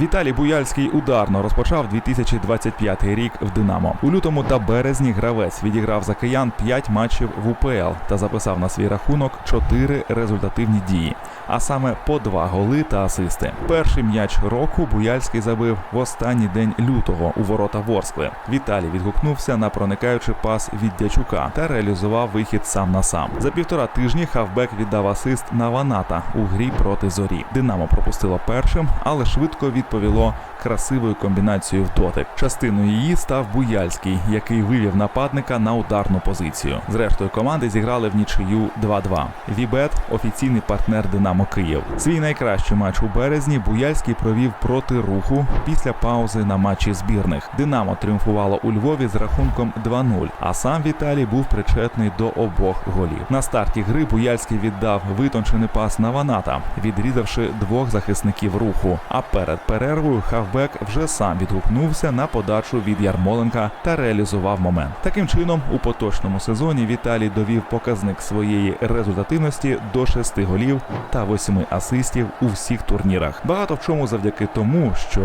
Віталій Буяльський ударно розпочав 2025 рік в Динамо. У лютому та березні гравець відіграв за киян 5 матчів в УПЛ та записав на свій рахунок 4 результативні дії, а саме по 2 голи та асисти. Перший м'яч року Буяльський забив в останній день лютого у ворота Ворскли. Віталій відгукнувся на проникаючий пас від Дячука та реалізував вихід сам на сам. За півтора тижні хавбек віддав асист на Ваната у грі проти зорі. Динамо пропустило першим, але швидко відповіло красивою комбінацією в дотик. Частиною її став Буяльський, який вивів нападника на ударну позицію. Зрештою, команди зіграли в нічию 2-2. Вібет офіційний партнер Динамо Київ. Свій найкращий матч у березні Буяльський провів проти руху після паузи на матчі збірних. Динамо тріумфувало у Львові з рахунком 2-0, а сам Віталій був причетний до обох голів. На старті гри Буяльський віддав витончений пас на Ваната, відрізавши двох захисників руху. А перед перервою хавбек вже сам відгукнувся на подачу від Ярмоленка та реалізував момент. Таким чином, у поточному сезоні Віталій довів показник своєї результативності до 6 голів та 8 асистів у всіх турнірах. Багато в чому завдяки тому, що